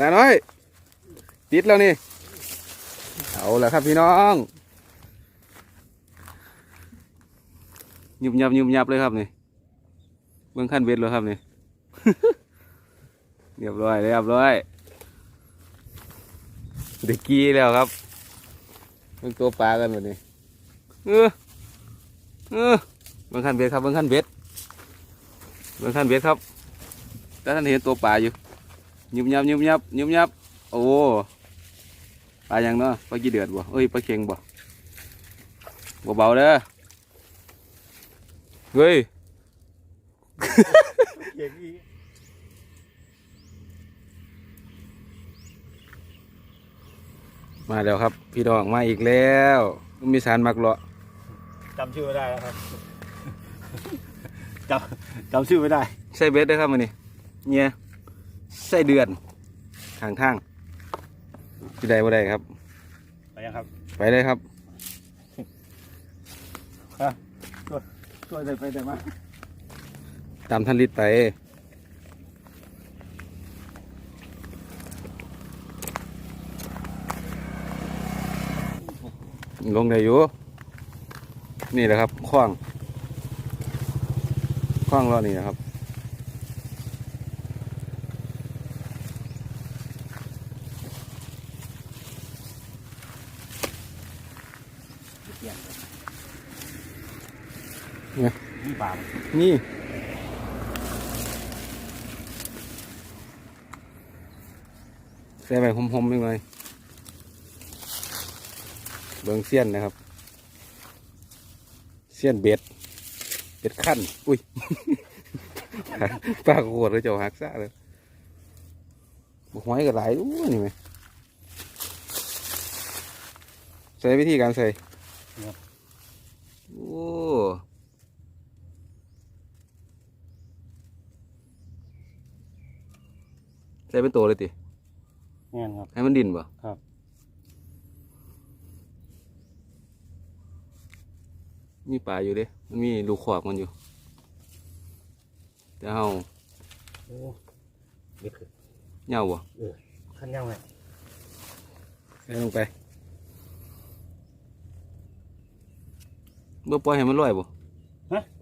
นาน้อย ติดแล้วนี่ เอาละครับพี่น้องยุบยับยุบยับเลยครับนี่เบื้องขั้นเบ็ดเลยครับนี่ เรียบร้อยเรียบร้อยเด็กกี้แล้วครับเบื้องตัวปลากันหมดนี่เออเออเบื้องขั้นเบ็ดครับเบื้องขั้นเบ็ดเบื้องขั้นเบ็ดครับแต่ท่านเห็นตัวปลาอยู่ ยุบยับยุบยับยุบยับโอ้ปลายังเนาะปลากี่เดือดบ่เอ้ยปลาเค็งบ่บ่เบาๆเด้อเฮ้ยเก่งอีกมาแล้วครับ พี่น้องมาอีกแล้วมีสารมักเลาะจำชื่อไม่ได้แล้วครับจำจำชื่อไม่ได้ใส่เบ็ดเด้อครับมื้อนี้เนี่ย ใส่เดือนทางทางที่ใดบ่ได้ครับ ไปยังครับไปเลยครับช่วยได้ไปได้มาตามท่านลิศไปลงได้อยู่ นี่แหละครับคว้างคว้างล้อนี่นะครับ ปลานี่ใส่ไปหอมๆนิดหน่อยเบิงเสี้ยนนะครับ เสี้ยนเบ็ด เบ็ดขั้น อุ้ยปลาโคตรเลยเจ้าหักซะเลยบกหอยก็หลายอู้นี่ไหมใส่วิธีการใส่โอ้ ใส่เป็นตัวเลยติเงี้ยครับ ให้มันดินบ่ครับ มีปลาอยู่เด้มันมีลูกขวากมันอยู่ แต่เฮาโอ้เด็กเหย่าบ่ขั้นยังไงใส่ลงไปบ่ปล่อยให้มันลอยบ่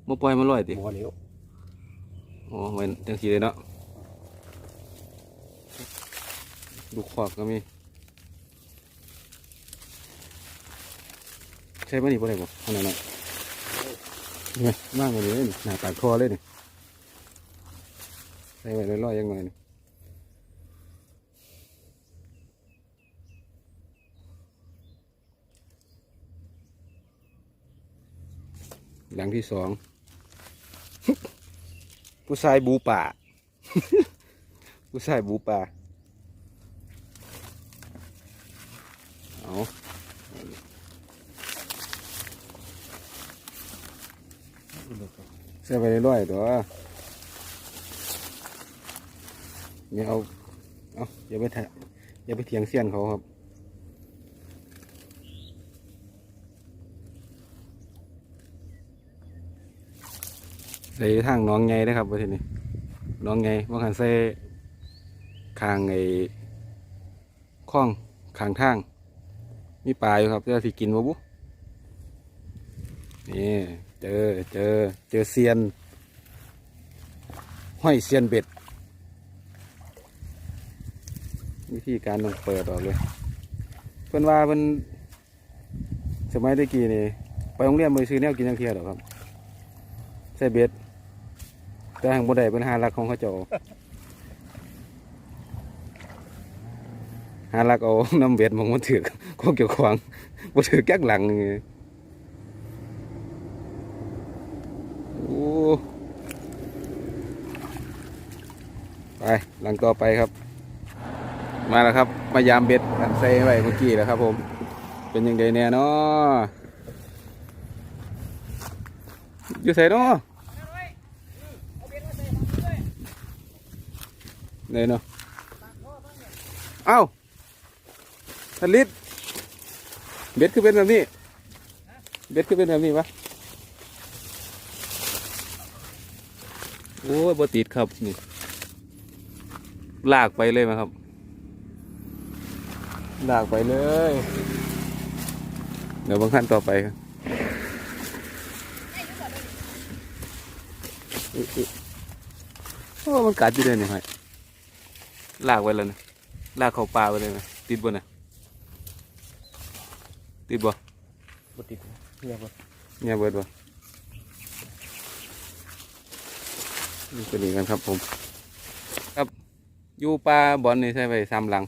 บ่ปล่อยให้มันลอยติบัวเหลวอ๋อไว้จังซี่เลยเนาะ ลูขวากก็มี ใช่ป่ะนี่บ่ได้บ่อันนั้นนี่มากกว่านี้เลยนี่หนาปากคอเลยนี่ใส่ไว้ลอยๆยังไงนี่หลังที่สองผู้ชายบูป่า ผู้ชายบูป่า ใส่ไปเรื่อยๆตัวอย่าเอาเอาอย่าไปแทะอย่าไปเถียงเสียนเขาครับใส่ทางน้องไงนะครับประเทศนี้น้องไงว่าขันใส่คางไอ้คล้องคางทาง มีปลาอยู่ครับจะสิกินบ่บุนี่ เจอเจอเจอเซียน ห้อยเซียนเบ็ด วิธีการต้องเปิดออกเลย เพื่อนว่าเพื่อนสมัยตะกี้นี่ ไปโรงเรียนไปซื้อแนวกินยังเทียดหรอครับ ใส่เบ็ดแต่ทางบนไดเป็นหาลักของเขาเจ้าหาลักเอาน้ำเบ็ดมองมันถือกของเกี่ยวขวางบ่ถือแก๊กหลังนี่โอ้ ไปหลังต่อไปครับ มาแล้วครับ มายามเบ็ดอันใส่ไว้เมื่อกี้แล้วครับ ผม เป็นยังไงแน่เนาะอยู่ใส่เนาะเลยเนาะเอ้าทลิดเบ็ดคือเป็นแบบนี้ เบ็ดคือเป็นแบบนี้ปะ โอ้ยบ่ติดครับนี่ลากไปเลยไหมครับ ลากไปเลย เดี๋ยวบางขั้นต่อไปครับอุ๊ยอุ๊ยโอ้มันกัดอยู่เลยเนี่ยไงลากไปแล้วนะลากเข้าปลาไปเลยนะติดบ่นะติดบ่บติดเงียบบ่เนี่ยเบิดบ่ นี่เป็นอย่างกันครับผม ครับอยู่ปลาบอลนี่ใช่ไปซ้ำหลัง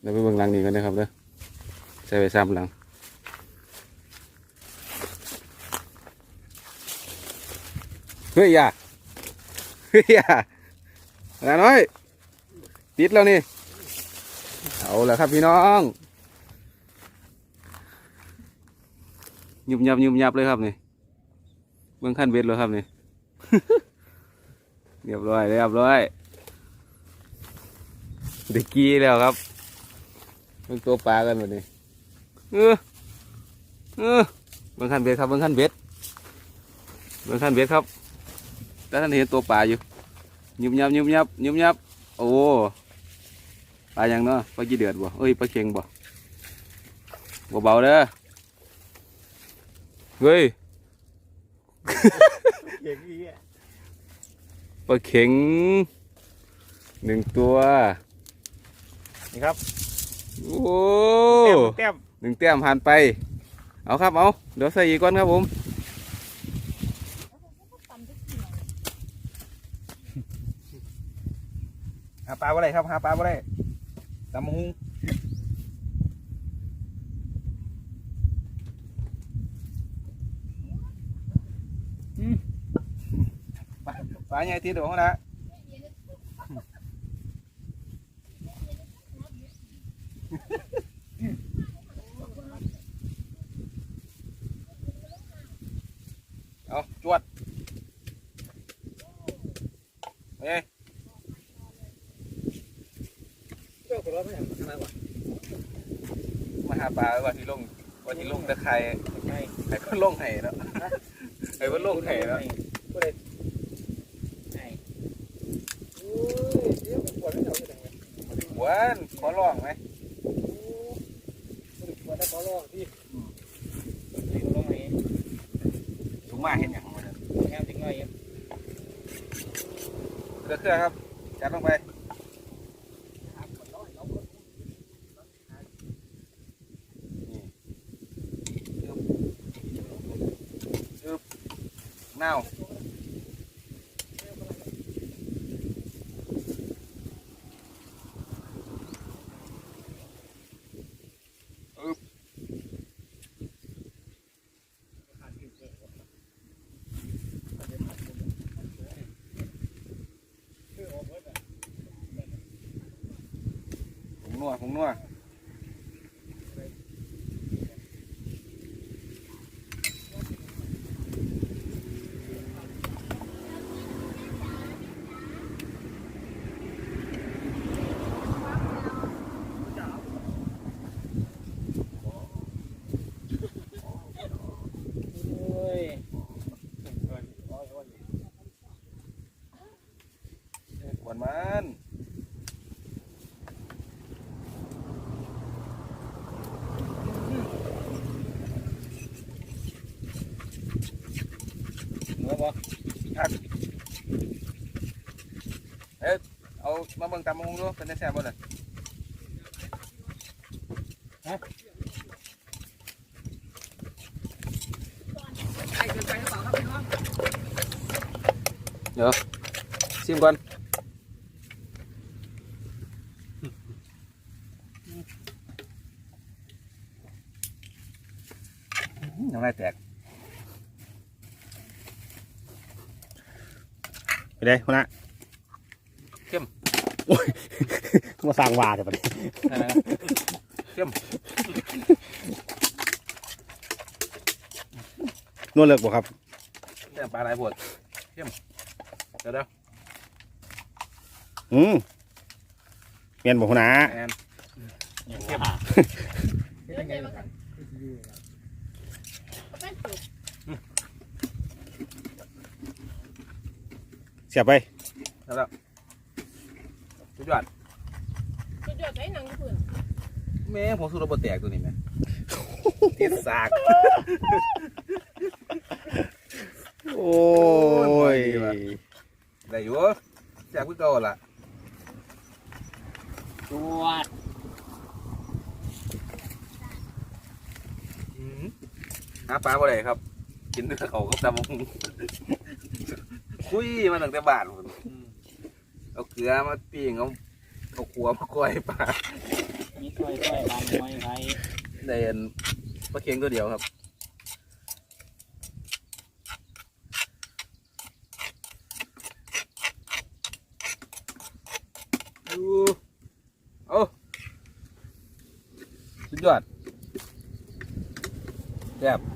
เดี๋ยวไปเบิ่งหลังนี่กันนะครับเด้อใช่ไปซ้ำหลังเฮ้ยอย่าเฮ้ยอย่านาน้อยติดแล้วนี่เอาแล้วครับพี่น้องยุบยับยุบยับเลยครับนี่เบื้องขั้นเบ็ดเลยครับนี่ เรียบร้อยเรียบร้อยเด็กกี้แล้วครับเบิ่งตัวปลากันหมดนี่เออเออบื้องขั้นเบ็ดครับบื้องขั้นเบ็ดบื้องขั้นเบ็ดครับแต่ท่านเห็นตัวปลาอยู่ยุบยับยุบยับยุบยับโอ้ปลาอย่างเนาะปลาจีเดือดบ่เอ้ยปลาเค็งบ่เบาๆเด้อเฮ้ยเก่งอีอะป ลาเข็งหนึ่งตัว นี่ครับโอ้แต้มหนึ่งแต้มผ่านไป เอาครับเอาเดี๋ยวใส่อีกก่อนครับผมหาปลาบ่ได้ครับหาปลาบ่ได้ตำหุงปล ปลาใหญ่ที่เดี๋ยวนะเอาจวดเฮ้ยเจ้าตัวเราไม่เห็นมันอะไรวะมาหาปลาว่าที่ลงว่าที่ลงตะไคร้ใช่ไข่ก็ลงไห่แล้วไข่ก็ลงไห่แล้ว ก็เลยใช่โอ้ยเดี๋ยวมันปวดไม่เท่าไหวานขอร้องไหมปวดได้ขอร้องพี่ถุงมาเห็นอย่างมันแง่จริงหน่อยเครือเครือครับจัดลงไปอึบเน่า นัวผงนัว เนื้อบ่เอามาเบิ่งตามมงดูเป็นได้แซ่บบ่น่ะ เดี๋ยวชิมก่อนน้ำลายแตกไปเลยคนละโอ้ยมาสร้างวาแต่ปะเนี่ยนั่นนะเข้มนวดเลิกบ่ครับแซ่บปลาหลายปวดเข้มเดี๋ยวเดี๋ยวอืมเมียนบ่คนละ แอนเข้ม เสียบไปแล้วสุดยอดสุดยอดใช้หนังญี่ปุ่นแม่ผมสู้ระเบิดแตกตัวนี้แม่ติดสากโอ้ยได้อยู่แจกพี่เก่าล่ะจวดอืมหาปลาบ่ได้ครับ กินเนื้อเขาก็ตำบักหุ่ง คุยมาตั้งแต่บ้านพุ่นเอาเกลือมาปิ้งเอาเอาขัวมาก้อยปลามีถ้วยถ้วยบางมวยไทยได้อันปลาเค็งตัวเดียวครับดูเอาสุดยอดแซ่บ